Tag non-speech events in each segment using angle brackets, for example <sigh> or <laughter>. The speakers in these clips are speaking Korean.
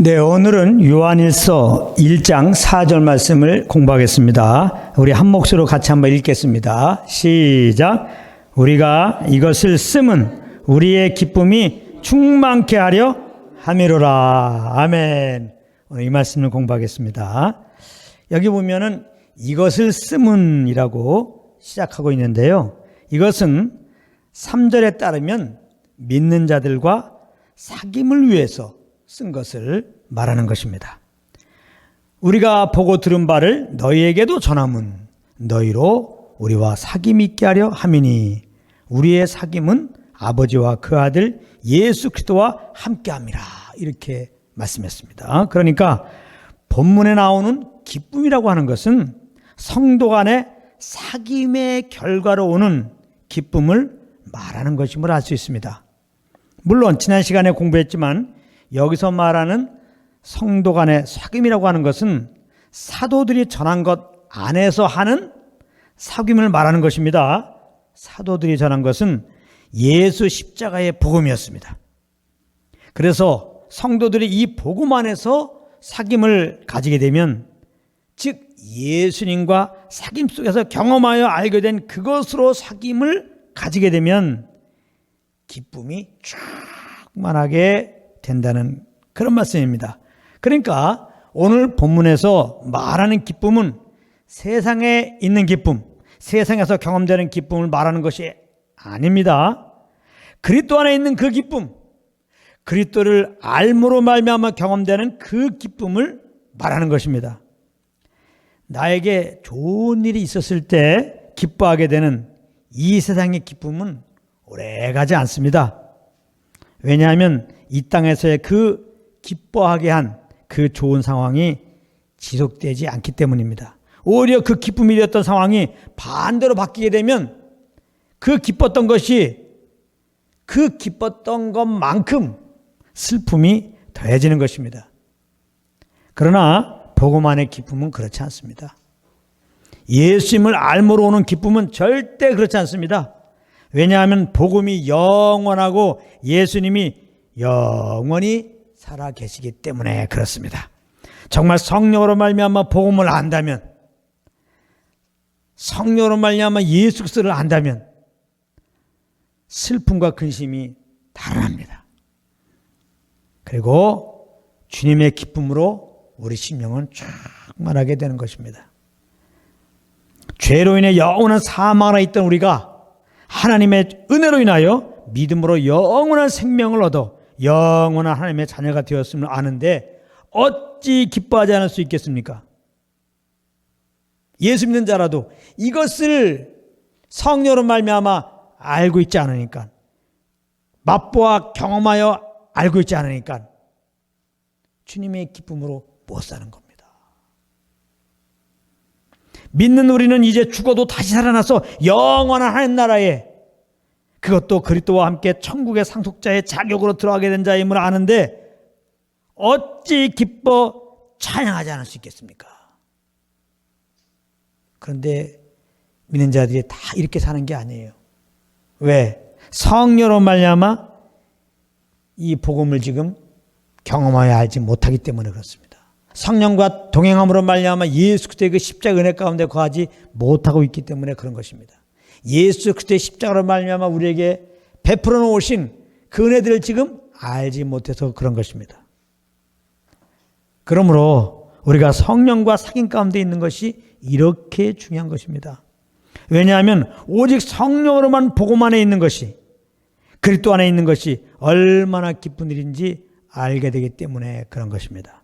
네, 오늘은 요한일서 1장 4절 말씀을 공부하겠습니다. 우리 한 목소리로 같이 한번 읽겠습니다. 시작. 우리가 이것을 쓰면 우리의 기쁨이 충만케 하려 함이로라. 아멘. 오늘 이 말씀을 공부하겠습니다. 여기 보면은 이것을 쓰문이라고 시작하고 있는데요. 이것은 3절에 따르면 믿는 자들과 사귐을 위해서 쓴 것을 말하는 것입니다. 우리가 보고 들은 바를 너희에게도 전함은 너희로 우리와 사귐 있게 하려 함이니 우리의 사귐은 아버지와 그 아들 예수 그리스도와 함께함이라 이렇게 말씀했습니다. 그러니까 본문에 나오는 기쁨이라고 하는 것은 성도 간의 사귐의 결과로 오는 기쁨을 말하는 것임을 알 수 있습니다. 물론 지난 시간에 공부했지만 여기서 말하는 성도 간의 사귐이라고 하는 것은 사도들이 전한 것 안에서 하는 사귐을 말하는 것입니다. 사도들이 전한 것은 예수 십자가의 복음이었습니다. 그래서 성도들이 이 복음 안에서 사귐을 가지게 되면 즉 예수님과 사귐 속에서 경험하여 알게 된 그것으로 사귐을 가지게 되면 기쁨이 충만하게 된다는 그런 말씀입니다. 그러니까 오늘 본문에서 말하는 기쁨은 세상에 있는 기쁨, 세상에서 경험되는 기쁨을 말하는 것이 아닙니다. 그리스도 안에 있는 그 기쁨, 그리스도를 알므로 말미암아 경험되는 그 기쁨을 말하는 것입니다. 나에게 좋은 일이 있었을 때 기뻐하게 되는 이 세상의 기쁨은 오래 가지 않습니다. 왜냐하면 이 땅에서의 그 기뻐하게 한 그 좋은 상황이 지속되지 않기 때문입니다. 오히려 그 기쁨이 되었던 상황이 반대로 바뀌게 되면 그 기뻤던 것이 그 기뻤던 것만큼 슬픔이 더해지는 것입니다. 그러나 복음만의 기쁨은 그렇지 않습니다. 예수님을 알므로 오는 기쁨은 절대 그렇지 않습니다. 왜냐하면 복음이 영원하고 예수님이 영원히 살아 계시기 때문에 그렇습니다. 정말 성령으로 말미암아 복음을 안다면 성령으로 말미암아 예수 그리스도를 안다면 슬픔과 근심이 달아납니다. 그리고 주님의 기쁨으로 우리 심령은 충만하게 되는 것입니다. 죄로 인해 영원한 사망에 있던 우리가 하나님의 은혜로 인하여 믿음으로 영원한 생명을 얻어 영원한 하나님의 자녀가 되었음을 아는데 어찌 기뻐하지 않을 수 있겠습니까? 예수 믿는 자라도 이것을 성녀로 말미암아 알고 있지 않으니까 맛보아 경험하여 알고 있지 않으니까 주님의 기쁨으로 못 사는 겁니다. 믿는 우리는 이제 죽어도 다시 살아나서 영원한 하나님 나라에 그것도 그리스도와 함께 천국의 상속자의 자격으로 들어가게 된 자임을 아는데 어찌 기뻐 찬양하지 않을 수 있겠습니까? 그런데 믿는 자들이 다 이렇게 사는 게 아니에요. 왜? 성녀로 말미암아 이 복음을 지금 경험하여 알지 못하기 때문에 그렇습니다. 성령과 동행함으로 말미암아 예수 그리스도의 그 십자가 은혜 가운데 거하지 못하고 있기 때문에 그런 것입니다. 예수 그리스도의 십자가로 말미암아 우리에게 베풀어 놓으신 그 은혜들을 지금 알지 못해서 그런 것입니다. 그러므로 우리가 성령과 사귐 가운데 있는 것이 이렇게 중요한 것입니다. 왜냐하면 오직 성령으로만 복음 안에 있는 것이 그리스도 안에 있는 것이 얼마나 기쁜 일인지 알게 되기 때문에 그런 것입니다.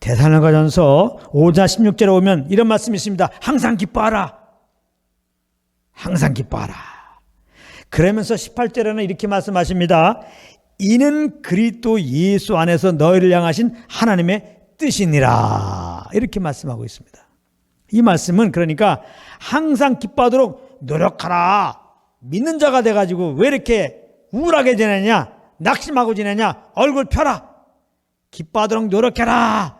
대사로가전서 5장 16절에 오면 이런 말씀이 있습니다. 항상 기뻐하라. 항상 기뻐하라. 그러면서 18절에는 이렇게 말씀하십니다. 이는 그리스도 예수 안에서 너희를 향하신 하나님의 뜻이니라. 이렇게 말씀하고 있습니다. 이 말씀은 그러니까 항상 기뻐하도록 노력하라. 믿는 자가 돼가지고 왜 이렇게 우울하게 지내냐? 낙심하고 지내냐? 얼굴 펴라. 기뻐하도록 노력해라.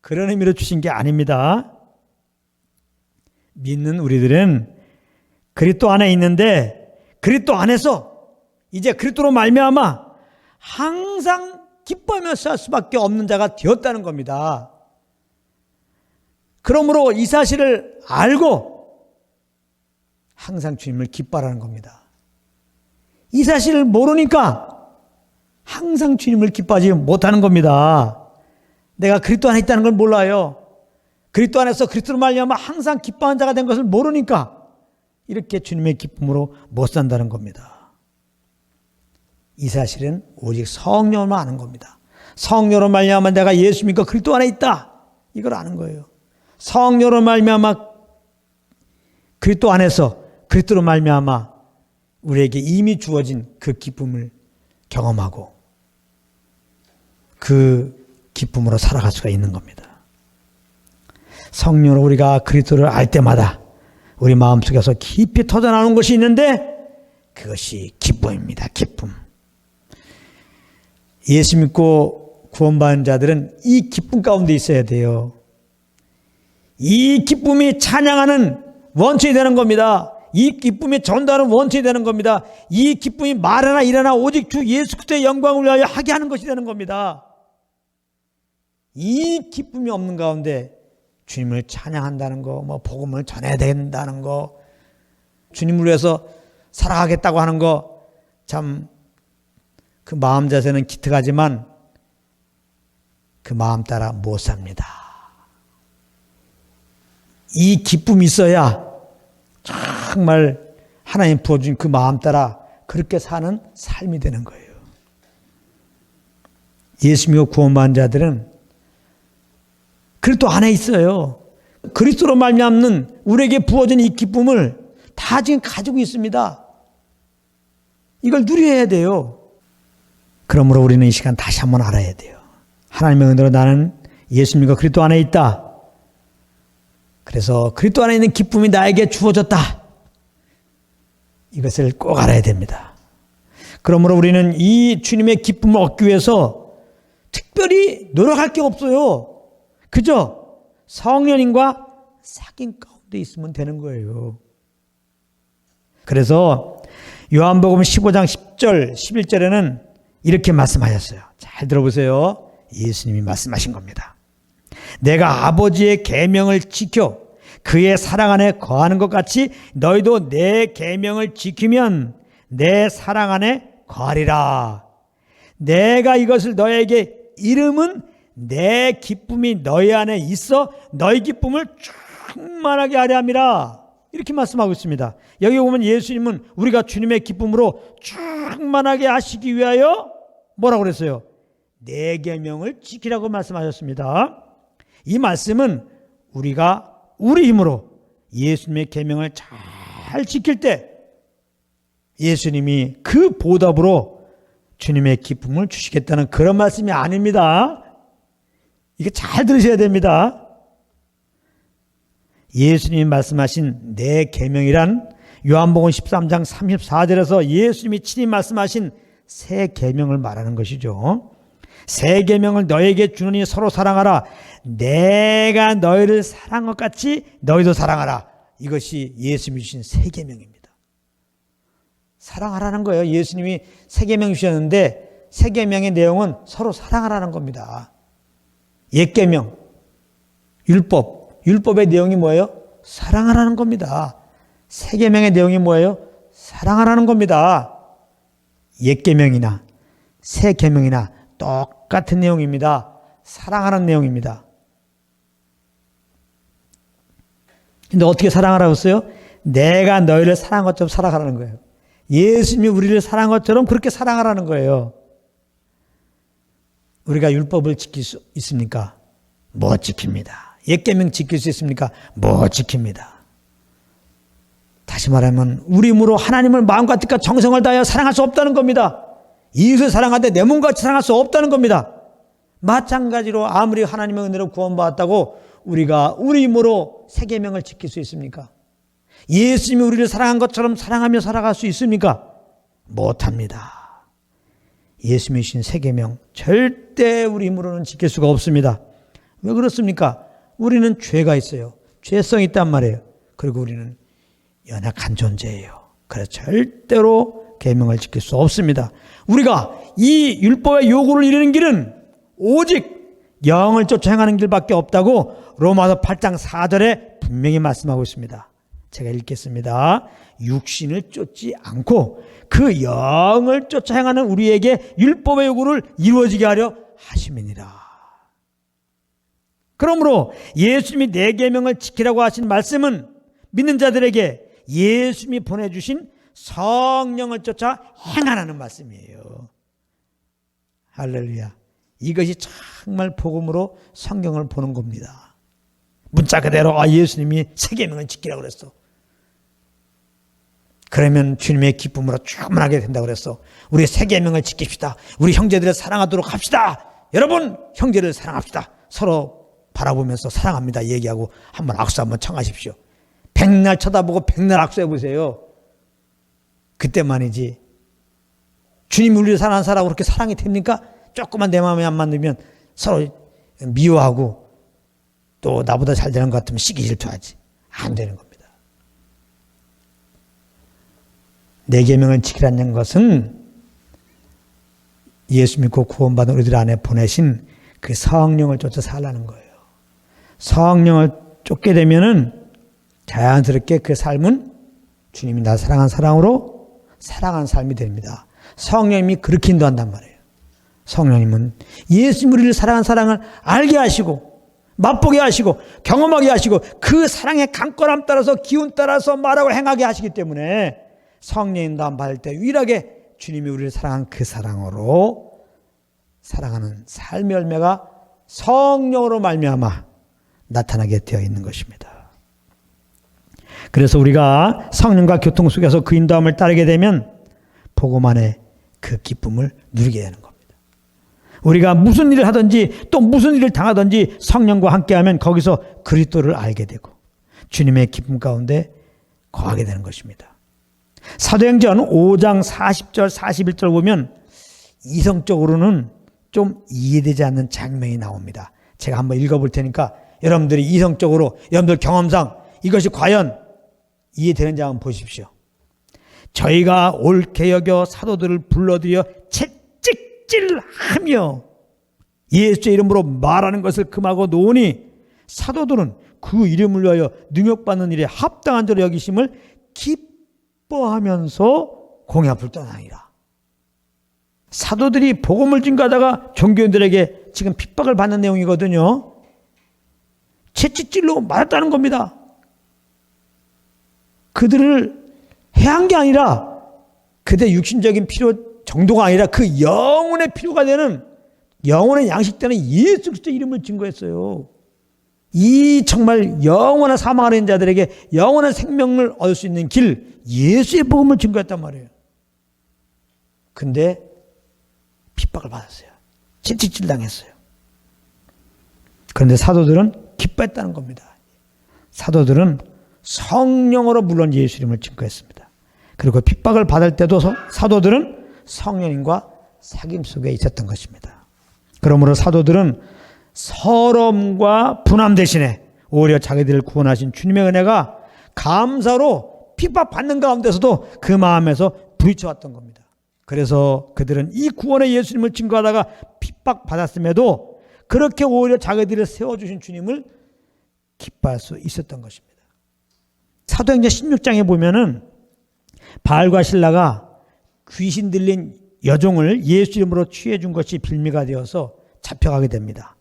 그런 의미로 주신 게 아닙니다. 믿는 우리들은 그리스도 안에 있는데 그리스도 안에서 이제 그리스도로 말미암아 항상 기뻐하며 살 수밖에 없는 자가 되었다는 겁니다. 그러므로 이 사실을 알고 항상 주님을 기뻐하라는 겁니다. 이 사실을 모르니까 항상 주님을 기뻐하지 못하는 겁니다. 내가 그리스도 안에 있다는 걸 몰라요. 그리스도 안에서 그리스도로 말미암아 항상 기뻐하는 자가 된 것을 모르니까 이렇게 주님의 기쁨으로 못 산다는 겁니다. 이 사실은 오직 성령으로 아는 겁니다. 성령으로 말미암아 내가 예수 믿고 그리스도 안에 있다. 이걸 아는 거예요. 성령으로 말미암아 그리스도 안에서 그리스도로 말미암아 우리에게 이미 주어진 그 기쁨을 경험하고 그 기쁨으로 살아갈 수가 있는 겁니다. 성령으로 우리가 그리스도를 알 때마다 우리 마음속에서 깊이 터져나오는 것이 있는데 그것이 기쁨입니다. 기쁨. 예수 믿고 구원받은 자들은 이 기쁨 가운데 있어야 돼요. 이 기쁨이 찬양하는 원천이 되는 겁니다. 이 기쁨이 전도하는 원천이 되는 겁니다. 이 기쁨이 말하나 일하나 오직 주 예수 그리스도의 영광을 위하여 하게 하는 것이 되는 겁니다. 이 기쁨이 없는 가운데 주님을 찬양한다는 거, 뭐 복음을 전해야 된다는 거, 주님을 위해서 살아가겠다고 하는 거, 참 그 마음 자세는 기특하지만 그 마음 따라 못 삽니다. 이 기쁨이 있어야 정말 하나님 부어준 그 마음 따라 그렇게 사는 삶이 되는 거예요. 예수 믿고 구원받은 자들은 그리스도 안에 있어요. 그리스도로 말미암는 우리에게 부어진 이 기쁨을 다 지금 가지고 있습니다. 이걸 누려야 돼요. 그러므로 우리는 이 시간 다시 한번 알아야 돼요. 하나님의 은혜로 나는 예수 믿고 그리스도 안에 있다. 그래서 그리스도 안에 있는 기쁨이 나에게 주어졌다. 이것을 꼭 알아야 됩니다. 그러므로 우리는 이 주님의 기쁨을 얻기 위해서 특별히 노력할 게 없어요. 그저 성령님과 사귐 가운데 있으면 되는 거예요. 그래서 요한복음 15장 10절, 11절에는 이렇게 말씀하셨어요. 잘 들어보세요. 예수님이 말씀하신 겁니다. 내가 아버지의 계명을 지켜 그의 사랑 안에 거하는 것 같이 너희도 내 계명을 지키면 내 사랑 안에 거하리라. 내가 이것을 너에게 이름은 내 기쁨이 너희 안에 있어 너희 기쁨을 충만하게 하려 함이라. 이렇게 말씀하고 있습니다. 여기 보면 예수님은 우리가 주님의 기쁨으로 충만하게 하시기 위하여 뭐라고 그랬어요? 내 계명을 지키라고 말씀하셨습니다. 이 말씀은 우리가 우리 힘으로 예수님의 계명을 잘 지킬 때 예수님이 그 보답으로 주님의 기쁨을 주시겠다는 그런 말씀이 아닙니다. 이게 잘 들으셔야 됩니다. 예수님이 말씀하신 내 계명이란 요한복음 13장 34절에서 예수님이 친히 말씀하신 새 계명을 말하는 것이죠. 새 계명을 너에게 주느니 서로 사랑하라. 내가 너희를 사랑한 것 같이 너희도 사랑하라. 이것이 예수님이 주신 새 계명입니다. 사랑하라는 거예요. 예수님이 새 계명 주셨는데 새 계명의 내용은 서로 사랑하라는 겁니다. 옛 계명, 율법, 율법의 내용이 뭐예요? 사랑하라는 겁니다. 새 계명의 내용이 뭐예요? 사랑하라는 겁니다. 옛 계명이나 새 계명이나 똑같은 내용입니다. 사랑하는 내용입니다. 근데 어떻게 사랑하라고 했어요? 내가 너희를 사랑한 것처럼 사랑하라는 거예요. 예수님이 우리를 사랑한 것처럼 그렇게 사랑하라는 거예요. 우리가 율법을 지킬 수 있습니까? 못 지킵니다. 옛계명 지킬 수 있습니까? 못 지킵니다. 다시 말하면 우리 힘으로 하나님을 마음과 뜻과 정성을 다하여 사랑할 수 없다는 겁니다. 이웃을 사랑하되 내 몸같이 사랑할 수 없다는 겁니다. 마찬가지로 아무리 하나님의 은혜로 구원받았다고 우리가 우리 힘으로 세계명을 지킬 수 있습니까? 예수님이 우리를 사랑한 것처럼 사랑하며 살아갈 수 있습니까? 못합니다. 예수님이 신 세계명 절대 우리 힘으로는 지킬 수가 없습니다. 왜 그렇습니까? 우리는 죄가 있어요. 죄성이 있단 말이에요. 그리고 우리는 연약한 존재예요. 그래서 절대로 계명을 지킬 수 없습니다. 우리가 이 율법의 요구를 이루는 길은 오직 영을 쫓아 행하는 길밖에 없다고 로마서 8장 4절에 분명히 말씀하고 있습니다. 제가 읽겠습니다. 육신을 쫓지 않고 그 영을 쫓아 행하는 우리에게 율법의 요구를 이루어지게 하려 하심이니라. 그러므로 예수님이 내 계명을 지키라고 하신 말씀은 믿는 자들에게 예수님이 보내주신 성령을 쫓아 행하라는 말씀이에요. 할렐루야. 이것이 정말 복음으로 성경을 보는 겁니다. 문자 그대로 아 예수님이 세 계명을 지키라고 그랬어. 그러면 주님의 기쁨으로 충만하게 된다고 그랬어. 우리 세 계명을 지킵시다. 우리 형제들을 사랑하도록 합시다. 여러분 형제를 사랑합시다. 서로 바라보면서 사랑합니다. 얘기하고 한번 악수 한번 청하십시오. 백날 쳐다보고 백날 악수해 보세요. 그때만이지. 주님 우리를 사랑하는 사람하고 그렇게 사랑이 됩니까? 조금만 내 마음에 안 맞으면 서로 미워하고 또 나보다 잘 되는 것 같으면 시기 질투하지. 안 되는 겁니다. 내 계명을 지키라는 것은 예수 믿고 구원받은 우리들 안에 보내신 그 성령을 쫓아 살라는 거예요. 성령을 쫓게 되면은 자연스럽게 그 삶은 주님이 나 사랑한 사랑으로 살아가는 삶이 됩니다. 성령님이 그렇게 인도한단 말이에요. 성령님은 예수 우리를 사랑한 사랑을 알게 하시고 맛보게 하시고 경험하게 하시고 그 사랑의 강건함 따라서 기운 따라서 말하고 행하게 하시기 때문에 다음 받을 때 유일하게 주님이 우리를 사랑한 그 사랑으로 사랑하는 삶의 열매가 성령으로 말미암아 나타나게 되어 있는 것입니다. 그래서 우리가 성령과 교통 속에서 그 인도함을 따르게 되면 복음 안에 그 기쁨을 누리게 되는 겁니다. 우리가 무슨 일을 하든지 또 무슨 일을 당하든지 성령과 함께하면 거기서 그리스도를 알게 되고 주님의 기쁨 가운데 거하게 되는 것입니다. 사도행전 5장 40절 41절 보면 이성적으로는 좀 이해되지 않는 장면이 나옵니다. 제가 한번 읽어볼 테니까 여러분들이 이성적으로 여러분들 경험상 이것이 과연 이해되는지 한번 보십시오. 저희가 옳게 여겨 사도들을 불러들여 채찍질하며 예수의 이름으로 말하는 것을 금하고 노니 사도들은 그 이름을 위하여 능욕받는 일에 합당한 자로 여기심을 기뻐하면서 공약을 떠나니라. 사도들이 복음을 증가하다가 종교인들에게 지금 핍박을 받는 내용이거든요. 채찍질로 맞았다는 겁니다. 그들을 해한 게 아니라 그대 육신적인 필요 정도가 아니라 그 영혼의 필요가 되는 영혼의 양식되는 예수 그리스도 이름을 증거했어요. 이 정말 영원한 사망하는 자들에게 영원한 생명을 얻을 수 있는 길 예수의 복음을 증거했단 말이에요. 근데 핍박을 받았어요. 채찍질 당했어요. 그런데 사도들은 기뻐했다는 겁니다. 사도들은 성령으로 물론 예수 이름을 증거했습니다. 그리고 핍박을 받을 때도 사도들은 성령님과 사귐 속에 있었던 것입니다. 그러므로 사도들은 서러움과 분함 대신에 오히려 자기들을 구원하신 주님의 은혜가 감사로 핍박받는 가운데서도 그 마음에서 부딪혀왔던 겁니다. 그래서 그들은 이 구원의 예수님을 증거하다가 핍박받았음에도 그렇게 오히려 자기들을 세워주신 주님을 기뻐할 수 있었던 것입니다. 사도행전 16장에 보면은 바알과 신라가 귀신 들린 여종을 예수 이름으로 취해 준 것이 빌미가 되어서 잡혀가게 됩니다.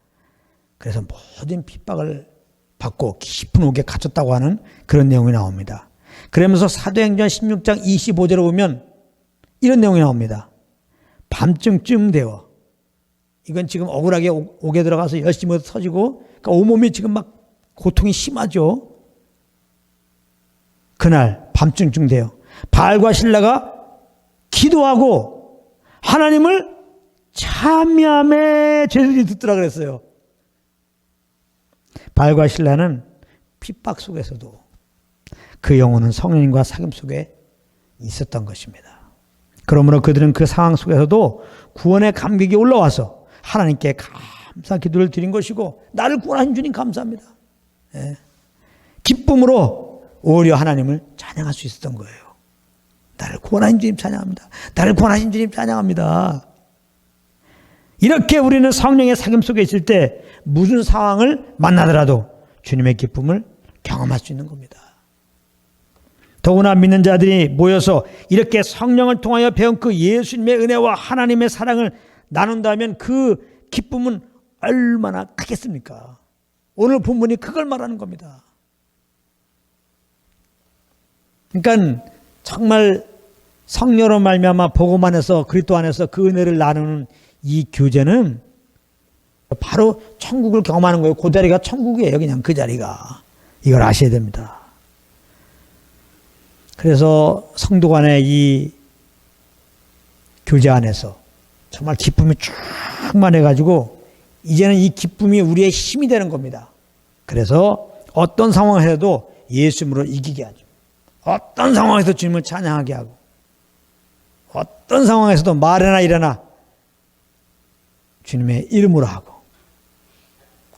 그래서 모든 핍박을 받고 깊은 옥에 갇혔다고 하는 그런 내용이 나옵니다. 그러면서 사도행전 16장 25절에 보면 이런 내용이 나옵니다. 밤쯤쯤 되어 이건 지금 억울하게 옥에 들어가서 열심히 터지고 그러니까 온몸이 지금 막 고통이 심하죠. 그날 밤중쯤 돼요. 바알과 신라가 기도하고 하나님을 참여함에 제들이 듣더라 그랬어요. 바알과 신라는 핍박 속에서도 그 영혼은 성령님과 사귐 속에 있었던 것입니다. 그러므로 그들은 그 상황 속에서도 구원의 감격이 올라와서 하나님께 감사 기도를 드린 것이고 나를 구원하신 주님 감사합니다. 예. 기쁨으로 오히려 하나님을 찬양할 수 있었던 거예요. 나를 구원하신 주님 찬양합니다. 나를 구원하신 주님 찬양합니다. 이렇게 우리는 성령의 사귐 속에 있을 때 무슨 상황을 만나더라도 주님의 기쁨을 경험할 수 있는 겁니다. 더구나 믿는 자들이 모여서 이렇게 성령을 통하여 배운 그 예수님의 은혜와 하나님의 사랑을 나눈다면 그 기쁨은 얼마나 크겠습니까? 오늘 본문이 그걸 말하는 겁니다. 그러니까 정말 성령으로 말미암아 복음 안에서 그리스도 안에서 그 은혜를 나누는 이 교제는 바로 천국을 경험하는 거예요. 그 자리가 천국이에요. 그냥 그 자리가. 이걸 아셔야 됩니다. 그래서 성도 간의 이 교제 안에서 정말 기쁨이 충만해가지고 이제는 이 기쁨이 우리의 힘이 되는 겁니다. 그래서 어떤 상황에서도 예수님으로 이기게 하죠. 어떤 상황에서 주님을 찬양하게 하고 어떤 상황에서도 말이나 일어나 주님의 이름으로 하고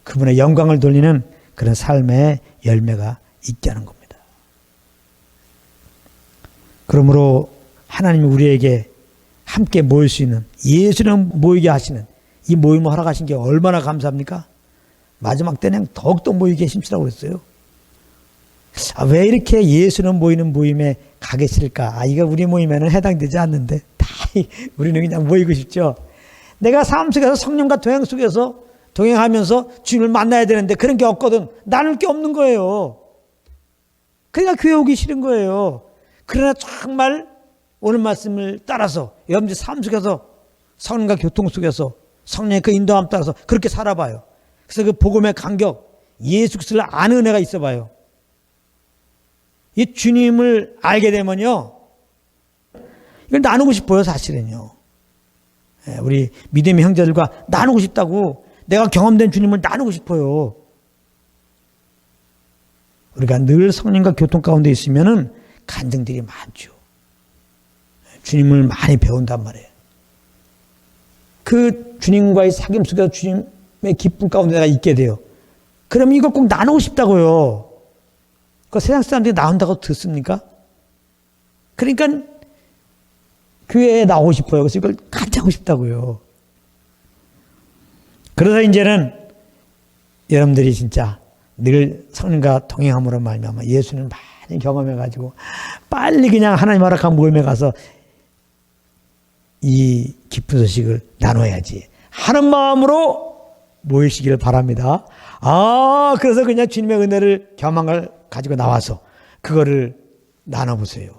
그분의 영광을 돌리는 그런 삶의 열매가 있게 하는 겁니다. 그러므로 하나님이 우리에게 함께 모일 수 있는 예수님 모이게 하시는 이 모임을 허락하신 게 얼마나 감사합니까? 마지막 때는 더욱더 모이게 힘쓰라고 그랬어요. 아, 왜 이렇게 예수는 모이는 모임에 가기 싫을까? 아, 이거 우리 모임에는 해당되지 않는데. <laughs> 다 우리는 그냥 모이고 싶죠. 내가 삶 속에서 성령과 동행 속에서 동행하면서 주님을 만나야 되는데 그런 게 없거든. 나눌 게 없는 거예요. 그러니까 교회 오기 싫은 거예요. 그러나 정말 오늘 말씀을 따라서 여러분들 삶 속에서 성령과 교통 속에서 성령의 그 인도함 따라서 그렇게 살아봐요. 그래서 그 복음의 간격, 예수 그리스도를 아는 은혜가 있어봐요. 이 주님을 알게 되면요, 이걸 나누고 싶어요, 사실은요. 예, 우리 믿음의 형제들과 나누고 싶다고 내가 경험된 주님을 나누고 싶어요. 우리가 늘 성령과 교통 가운데 있으면은 간증들이 많죠. 주님을 많이 배운단 말이에요. 그 주님과의 사귐 속에서 주님의 기쁨 가운데 내가 있게 돼요. 그럼 이걸 꼭 나누고 싶다고요. 그 세상 사람들이 나온다고 듣습니까? 그러니까 교회에 나오고 싶어요. 그래서 이걸 하고 싶다고요. 그래서 이제는 여러분들이 진짜 늘 성령과 동행함으로 말미암아 예수를 많이 경험해 가지고 빨리 그냥 하나님 허락한 모임에 가서 이 기쁜 소식을 나눠야지 하는 마음으로 모이시기를 바랍니다. 아, 그래서 그냥 주님의 은혜를 경험을 가지고 나와서 그거를 나눠보세요.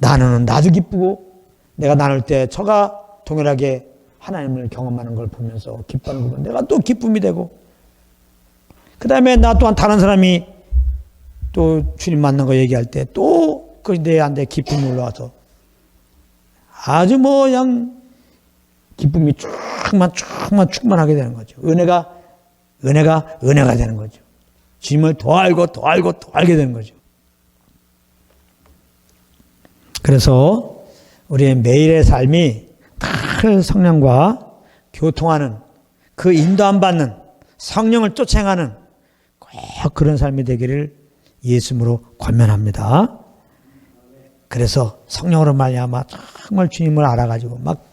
나누는 나도 기쁘고 내가 나눌 때 저가 동일하게 하나님을 경험하는 걸 보면서 기뻐하는 거면 내가 또 기쁨이 되고 그 다음에 나 또한 다른 사람이 또 주님 만난 거 얘기할 때 또 그 내한테 기쁨이 올라와서 아주 뭐 그냥 기쁨이 충만 충만 충만하게 되는 거죠. 은혜가 은혜가 은혜가 되는 거죠. 주님을 더 알고 더 알고 더 알게 되는 거죠. 그래서 우리의 매일의 삶이 큰 성령과 교통하는 그 인도함 받는 성령을 쫓아가는 꼭 그런 삶이 되기를 예수님으로 권면합니다. 그래서 성령으로 말미암아 정말 주님을 알아가지고 막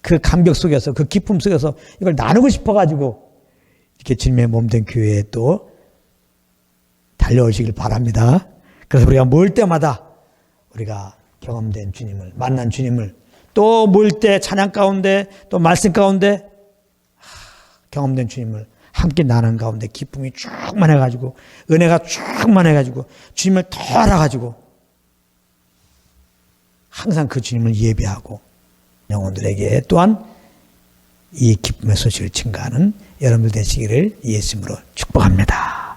그 감격 속에서 그 기쁨 속에서 이걸 나누고 싶어가지고 이렇게 주님의 몸된 교회에 또 달려오시길 바랍니다. 그래서 우리가 모일 때마다 우리가 경험된 주님을 만난 주님을 또 모일 때 찬양 가운데 또 말씀 가운데 경험된 주님을 함께 나눈 가운데 기쁨이 충만해가지고 은혜가 충만해가지고 주님을 더 알아가지고 항상 그 주님을 예배하고 영혼들에게 또한 이 기쁨의 소식을 증가하는 여러분들 되시기를 예수님으로 축복합니다.